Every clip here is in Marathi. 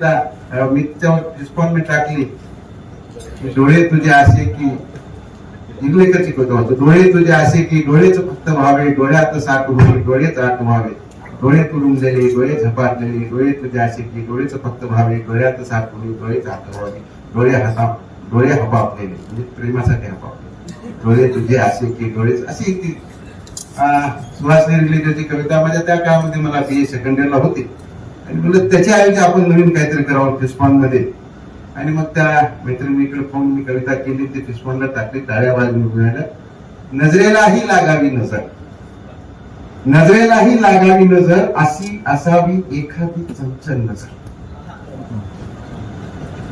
मी रिस्पॉन्स मी टाकली. डोळे तुझे असे की इंग्लिशच होतो डोळे तुझे असे की डोळेच फक्त व्हावे डोळ्यात साठ होईल डोळेच आठ व्हावे. डोळे तुडुंबलेले डोळे झपाटलेले डोळे तुझे असे की डोळेच फक्त व्हावे डोळ्यात साठ होईल डोळेच आठ व्हावे. डोळे हसा डोळे हबापलेले म्हणजे प्रेमासाठी हबापले डोळे तुझे असे की डोळेच अशी ती सुहासनी सुहासने रिलेटेडची कविता. माझ्या त्या काळामध्ये मला बी ए सेकंड इयरला होती. आणि म्हणलं त्याच्याऐवजी आपण नवीन काहीतरी करावं फिस्पॉनमध्ये आणि मग त्या मैत्रिणीकडे फोन मी कविता केली ते फिस्पॉनला टाकली टाळ्या वाजून मिळाल्या नजरेलाही लागावी नजर. नजरेलाही लागावी नजर अशी असावी एखादी चंचल नजर.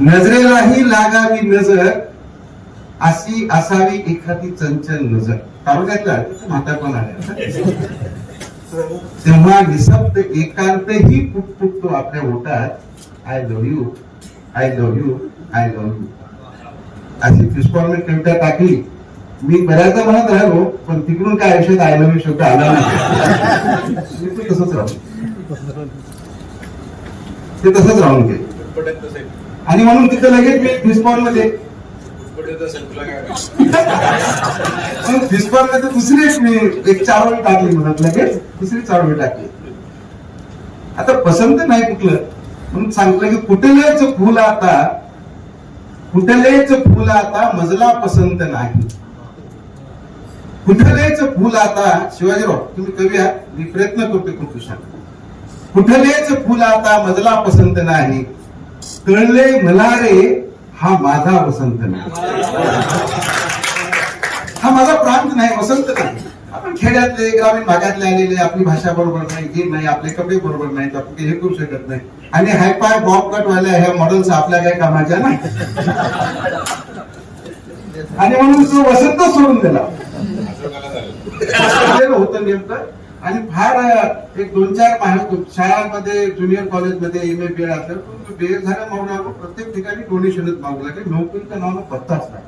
नजरेलाही लागावी नजर अशी असावी एखादी चंचल नजर. तालुक्यातला म्हाता पण आल्या. तेव्हा निशब्द एकांतही पुटपुटतो आपल्या ओटात I love you I love you I love you अशी फिस्कॉलमेंट कविता टाकली मी बऱ्याचदा म्हणत राहिलो पण तिकडून काय आयुष्यात आय लव्ह यू शब्द आला नाही. मी पण तसंच राहू ते तसंच राहून गेले. आणि म्हणून तिथं लगेच मी फिस्कॉलमध्ये पटत तर तुला काय वाटतं? फिस्कॉलमध्ये मी एक चारोळी टाकली म्हणत लगेच. दुसरी चारोळी टाकली. आता पसंत नाही कुठलं. म्हणून सांगितलं की कुठलेच फुल आता कुठलेच फुल आता मजला पसंत नाही. कुठलेच फुल आता शिवाजीराव तुम्ही कवी आहात. मी प्रयत्न करतो खूप कुठलेच फुल आता मजला पसंत नाही. कळले मला रे हा माझा वसंत नाही. हा माझा प्रांत नाही वसंत नाही. आपण खेड्यातले ग्रामीण भागातले आलेले आपली भाषा बरोबर नाही हे नाही आपले कपडे बरोबर नाहीत आपण हे करू शकत नाही. आणि हायपाय बॉब कटवाल्या ह्या मॉडेल्स आपल्या काही कामाच्या नाही. आणि म्हणून तो वसंत सोडून दिला. असं होतं नेमकं. आणि फार एक दोन चार शाळांमध्ये ज्युनियर कॉलेजमध्ये एम ए बी एड असलं पण बी एड झाल्या मागून आपण प्रत्येक ठिकाणी डोनेशनच मागू लागले. नोकरीच्या नावानं पत्ताच नाही.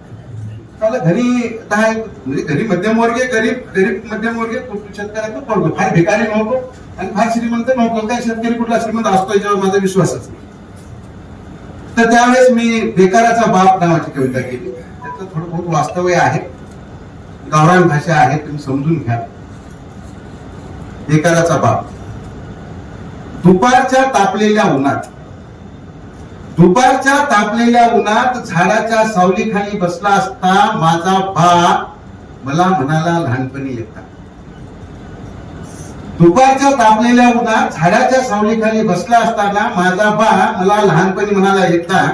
त्याला घरी दहा म्हणजे घरी मध्यमवर्गीय गरीब गरीब मध्यमवर्गीय कुठं पडतो फार भिकारी नव्हतो आणि फार श्रीमंत नव्हतो काय शेतकरी कुठला श्रीमंत असतो याच्यावर माझा विश्वासच नाही. तर त्यावेळेस मी बेकाराचा बाप नावाची कविता केली. त्याचं थोडं बहुत वास्तव्य आहे. गावरान भाषा आहे तुम्ही समजून घ्या. बेकाराचा बाप. दुपारच्या तापलेल्या उन्हात. दुपारच्या तापलेल्या उन्हात झाडाच्या सावलीखाली बसला असता माझा बाप मला म्हणाला लहानपणी येतात दुपारच्या तापलेल्या उन्हात झाडाच्या सावलीखाली बसला असताना माझा बा मला लहानपणी म्हणाला येता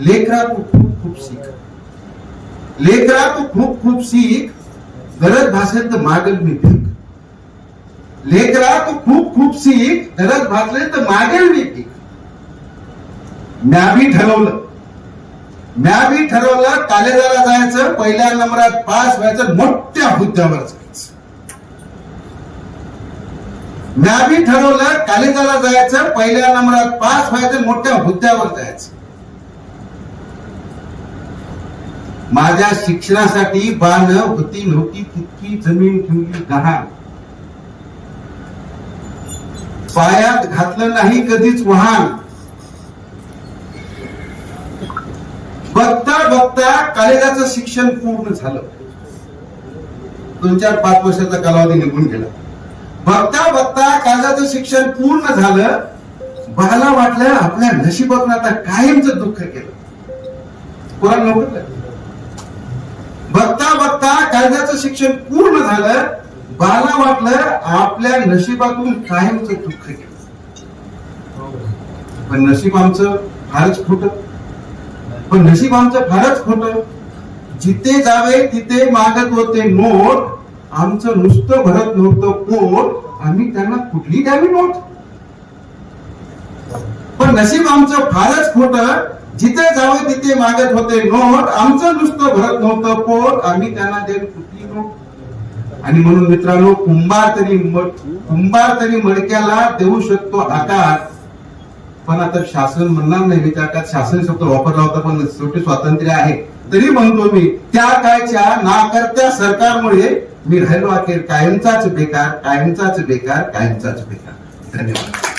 लेकरा तू खूप खूप शिक लेकरा तू खूप खूप शिक गरज भासेल तर मागल मी लेकरा तू खूप खूप शिक गरज भाजले तर मागेल मी. भीक म्याबी ठरवलं. म्याबी ठरवलं कॉलेजाला जायचं पहिल्या नंबरात पास व्हायचं मोठ्या हुद्द्यावर जायचं. म्या ठरवलं कालेजाला जायचं पहिल्या नंबरात पास व्हायचं मोठ्या हुद्द्यावर जायचं. माझ्या शिक्षणासाठी बाण होती नव्हती तितकी जमीन ठेवली गहाण. पायात घातलं नाही कधीच वाहन. बघता बघता कॉलेजाचं शिक्षण पूर्ण झालं. दोन चार पाच वर्षाचा कालावधी निघून गेला. बघता बघता कॉलेजाचं शिक्षण पूर्ण झालं मला वाटलं आपल्या नशिबातून आता कायमच दुःख केलं. कोणाला नव्हतं बघता बघता कायद्याचं शिक्षण पूर्ण झालं बाला वाटलं आपल्या नशिबातून कायमच दुःख केलं पण नशीब आमचं फारच खोट. पण नशीब आमचं फारच खोट. जिथे जावे तिथे मागत होते नोट. आमचं नुसतं भरत नव्हतं पोट. आम्ही त्यांना कुठली द्यावी नोट? पण नशीब आमचं फारच खोट. जिथे जावे तिथे मागत होते नोट. आमचं नुसतं भरत नव्हतं पोट. आम्ही त्यांना देऊ आणि म्हणून मित्रांनो कुंभार तरी कुंभार तरी मडक्याला देऊ शकतो आकार पण आता शासन म्हणणार नाही मी त्या काळात शासन शब्द वापरला होता पण शेवटी स्वातंत्र्य आहे. तरी म्हणतो मी त्या काळच्या नाकर्त्या सरकारमुळे मी राहिलो अखेर. कायमचाच बेकार कायमचाच बेकार कायमचाच बेकार. धन्यवाद.